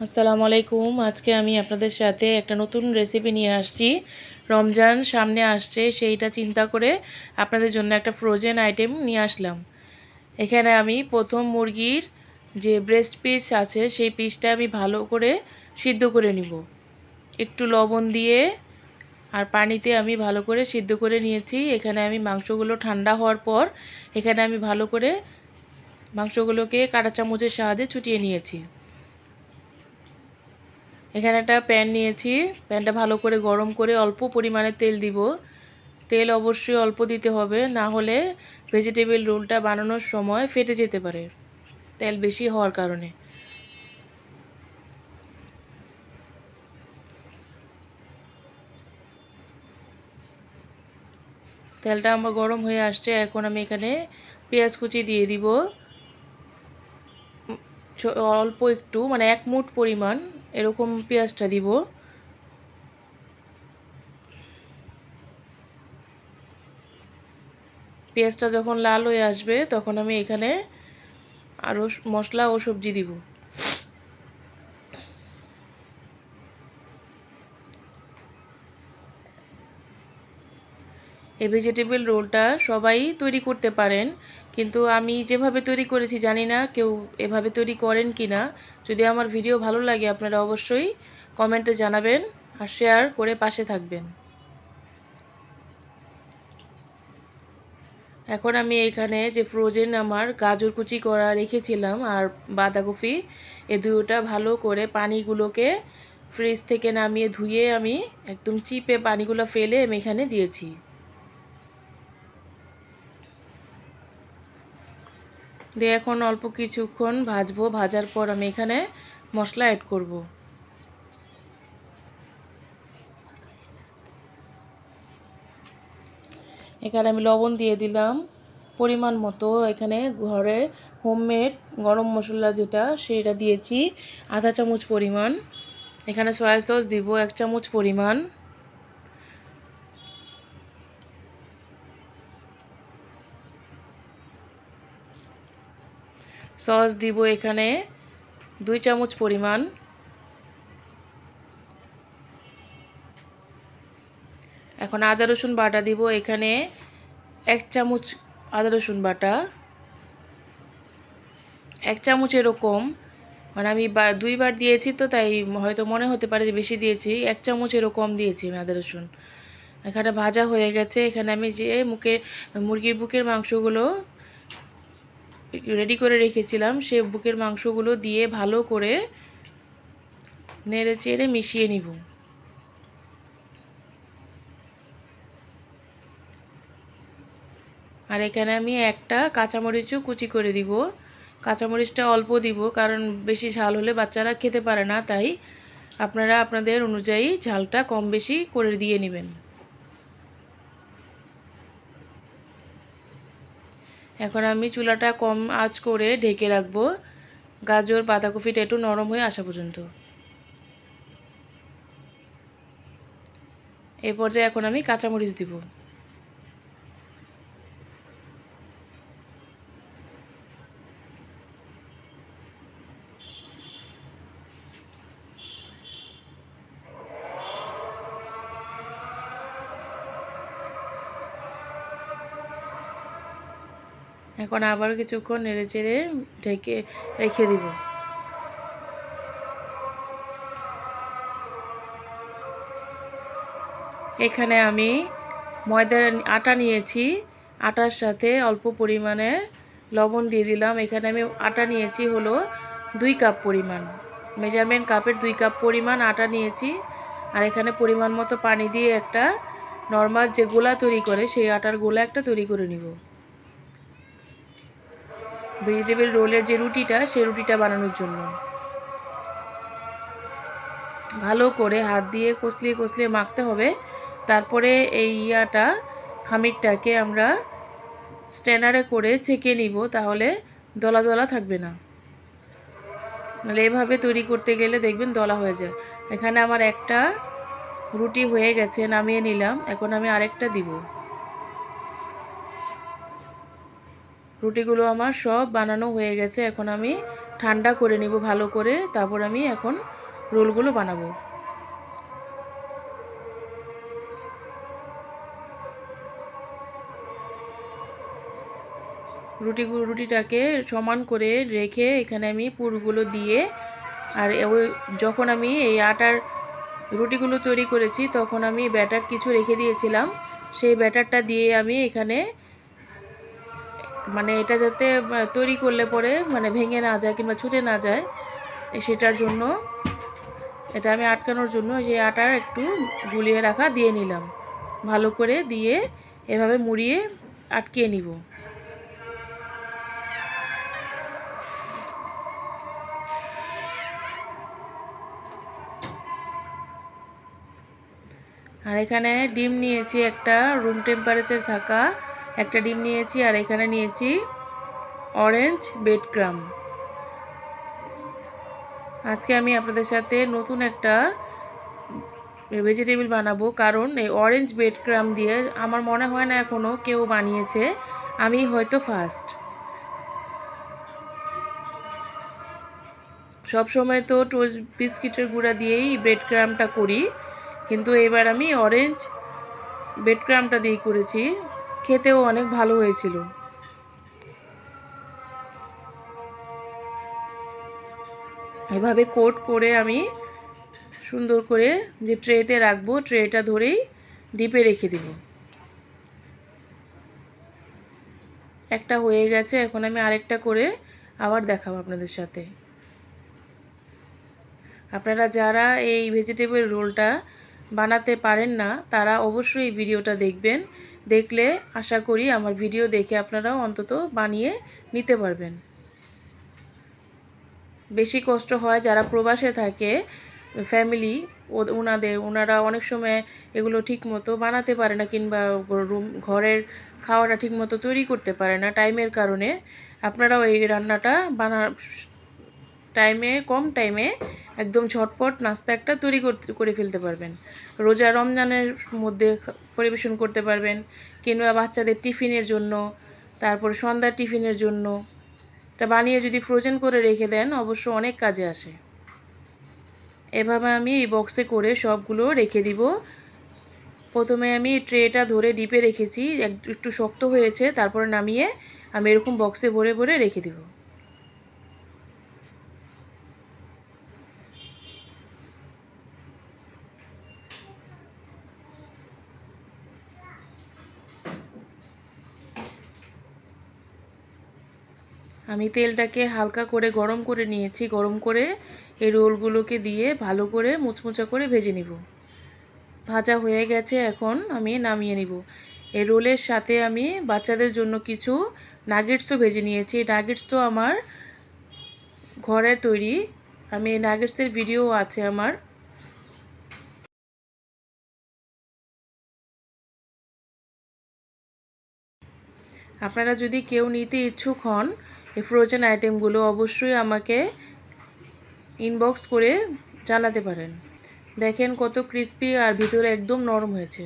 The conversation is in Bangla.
আসসালামু আলাইকুম। আজকে আমি আপনাদের সাথে একটা নতুন রেসিপি নিয়ে আসছি। রমজান সামনে আসছে, সেইটা চিন্তা করে আপনাদের জন্য একটা ফ্রোজেন আইটেম নিয়ে আসলাম। এখানে আমি প্রথম মুরগির যে ব্রেস্ট পিস আছে, সেই পিসটা আমি ভালো করে সিদ্ধ করে নিব। একটু লবণ দিয়ে আর পানিতে আমি ভালো করে সিদ্ধ করে নিয়েছি। এখানে আমি মাংসগুলো ঠান্ডা হওয়ার পর এখানে আমি ভালো করে মাংসগুলোকে কাঁটা চামচের সাহায্যে ছুটিয়ে নিয়েছি। এখানে একটা প্যান নিয়েছি। প্যানটা ভালো করে গরম করে অল্প পরিমাণে তেল দিব। তেল অবশ্যই অল্প দিতে হবে, না হলে ভেজিটেবিল রোলটা বানানোর সময় ফেটে যেতে পারে, তেল বেশি হওয়ার কারণে। তেলটা আমার গরম হয়ে আসছে, এখন আমি এখানে পেঁয়াজ কুচি দিয়ে দিব। অল্প একটু মানে এক মুঠ পরিমাণ এরকম পেঁয়াজটা দিব। পেঁয়াজটা যখন লাল হয়ে আসবে, তখন আমি এখানে আরও মশলা ও সবজি দিব। এই ভেজিটেবল রোলটা সবাই তৈরি করতে পারেন। কিন্তু আমি যেভাবে তৈরি করেছি জানি না কেউ এভাবে তৈরি করেন কি না যদি আমার ভিডিও ভালো লাগে আপনারা অবশ্যই কমেন্টে জানাবেন আর শেয়ার করে পাশে থাকবেন। এখন আমি এখানে যে ফ্রোজেন আমার গাজর কুচি করা রেখেছিলাম আর বাঁধাকপি, এ দুটোটা ভালো করে পানিগুলোকে ফ্রিজ থেকে নামিয়ে ধুয়ে আমি একদম চিপে পানিগুলো ফেলে আমি এখানে দিয়েছি। দিয়ে এখন অল্প কিছুক্ষণ ভাজবো। ভাজার পর আমি এখানে মশলা অ্যাড করব। এখানে আমি লবণ দিয়ে দিলাম। পরিমাণ মতো এখানে ঘরে হোমমেড গরম মশলা যেটা, সেটা দিয়েছি। আধা চামচ পরিমাণ। এখানে সয়া সস দিব এক চামচ পরিমাণ। সস দিব এখানে দুই চামচ পরিমাণ। এখন আদা, রসুন বাটা দিব এখানে এক চামচ আদা, রসুন বাটা। এক চামচ এরকম মানে আমি দুইবার দিয়েছি তো তাই হয়তো মনে হতে পারে যে বেশি দিয়েছি, এক চামচ এরকম দিয়েছি আমি আদা, রসুন। এখানে ভাজা হয়ে গেছে, এখানে আমি যে মুখে, মুরগির বুকের মাংসগুলো রেডি করে রেখেছিলাম, সে বুকের মাংসগুলো দিয়ে ভালো করে নেড়ে চেড়ে মিশিয়ে নিব। আর এখানে আমি একটা কাঁচামরিচও কুচি করে দিব। কাঁচামরিচটা অল্প দিব, কারণ বেশি ঝাল হলে বাচ্চারা খেতে পারে না, তাই আপনারা আপনাদের অনুযায়ী ঝালটা কম বেশি করে দিয়ে নেবেন। এখন আমি চুলাটা কম আঁচ করে ঢেকে রাখব। গাজর বাঁধাকপিটা একটু নরম হয়ে আসা পর্যন্ত। এ পর্যায়ে এখন আমি কাঁচামরিচ দিব। এখন আবার কিছুক্ষণ নেড়ে চেড়ে ঢেকে রেখে দিব। এখানে আমি ময়দার আটা নিয়েছি, আটার সাথে অল্প পরিমাণে লবণ দিয়ে দিলাম। এখানে আমি আটা নিয়েছি হলো দুই কাপ পরিমাণ। মেজারমেন্ট কাপের দুই কাপ পরিমাণ আটা নিয়েছি আর এখানে পরিমাণ মতো পানি দিয়ে একটা নর্মাল যে গোলা তৈরি করে, সেই আটার গোলা একটা তৈরি করে নিব। ভেজিটেবল রোলের যে রুটিটা, সেই রুটিটা বানানোর জন্য। ভালো করে হাত দিয়ে কষলিয়ে কষলিয়ে মাখতে হবে। তারপরে এই ইয়াটা, খামিরটাকে আমরা স্ট্যানারে করে ছেঁকে নিব, তাহলে দলা দলা থাকবে না। নাহলে এভাবে তৈরি করতে গেলে দেখবেন দলা হয়ে যায়। এখানে আমার একটা রুটি হয়ে গেছে, নামিয়ে নিলাম। এখন আমি আরেকটা দিব। রুটিগুলো আমার সব বানানো হয়ে গেছে। এখন আমি ঠান্ডা করে নেব ভালো করে। তারপর আমি এখন রোলগুলো বানাবো। রুটি রুটিটাকে সমান করে রেখে এখানে আমি পুরগুলো দিয়ে আর ওই যখন আমি এই আটার রুটিগুলো তৈরি করেছি, তখন আমি ব্যাটার কিছু রেখে দিয়েছিলাম। সেই ব্যাটারটা দিয়ে আমি এখানে মানে এটা যাতে তৈরি করলে পরে মানে ভেঙে না যায় কিংবা ছুটে না যায় সেটার জন্য, এটা আমি আটকানোর জন্য যে আটার একটু গুলিয়ে রাখা দিয়ে নিলাম। ভালো করে দিয়ে এভাবে মুড়িয়ে আটকিয়ে নিব। আর এখানে ডিম নিয়েছি একটা, রুম টেম্পারেচার থাকা একটা ডিম নিয়েছি আর এখানে নিয়েছি অরেঞ্জ বেড ক্রাম আজকে আমি আপনাদের সাথে নতুন একটা ভেজিটেবল বানাবো, কারণ এই অরেঞ্জ বেড ক্রাম দিয়ে আমার মনে হয় না এখনও কেউ বানিয়েছে, আমি হয়তো ফার্স্ট সময় তো টোস্ট বিস্কিটের গুঁড়া দিয়েই ব্রেড ক্রামটা করি, কিন্তু এবার আমি অরেঞ্জ ব্রেড ক্রামটা দিয়েই করেছি। খেতেও অনেক ভালো হয়েছিল। এভাবে কোট করে আমি সুন্দর করে যে ট্রেতে রাখব, ট্রেটা ধরেই ডিপে রেখে দেব। একটা হয়ে গেছে, এখন আমি আরেকটা করে আবার দেখাবো আপনাদের সাথে। আপনারা যারা এই ভেজিটেবল রোলটা বানাতে পারেন না, তারা অবশ্যই ভিডিওটা দেখবেন। দেখলে আশা করি আমার ভিডিও দেখে আপনারাও অন্তত বানিয়ে নিতে পারবেন। বেশি কষ্ট হয় যারা প্রবাসে থাকে ফ্যামিলি ওনাদের ওনারা অনেক সময় এগুলো ঠিক মতো বানাতে পারে না কিংবা রুম, ঘরের খাওয়াটা ঠিক মতো তৈরি করতে পারে না। টাইমের কারণে আপনারাও এই রান্নাটা বানা টাইমে কম টাইমে একদম ঝটপট নাস্তা একটা তৈরি করতে, করে ফেলতে পারবেন। রোজা রমজানের মধ্যে পরিবেশন করতে পারবেন। কিংবা বাচ্চাদের টিফিনের জন্য, তারপর সন্ধ্যার টিফিনের জন্য। এটা বানিয়ে যদি ফ্রোজেন করে রেখে দেন, অবশ্য অনেক কাজে আসে। এভাবে আমি এই বক্সে করে সবগুলো রেখে দিব। প্রথমে আমি ট্রেটা ধরে ডিপে রেখেছি। একটু শক্ত হয়েছে, তারপরে নামিয়ে আমি এরকম বক্সে ভরে ভরে রেখে দিব। আমি তেলটাকে হালকা করে গরম করে নিয়েছি। গরম করে এই রোলগুলোকে দিয়ে ভালো করে মুচমুচা করে ভেজে নিব। ভাজা হয়ে গেছে, এখন আমি নামিয়ে নিব। এই রোলের সাথে আমি বাচ্চাদের জন্য কিছু নাগেটসও ভেজে নিয়েছি। এই নাগেটস তো আমার ঘরে তৈরি। আমি এই নাগেটসের ভিডিও আছে আমার। আপনারা যদি কেউ নিতে ইচ্ছুক হন এই ফ্রোজেন আইটেমগুলো অবশ্যই আমাকে ইনবক্স করে জানাতে পারেন। দেখেন কত ক্রিস্পি আর ভিতরে একদম নরম হয়েছে।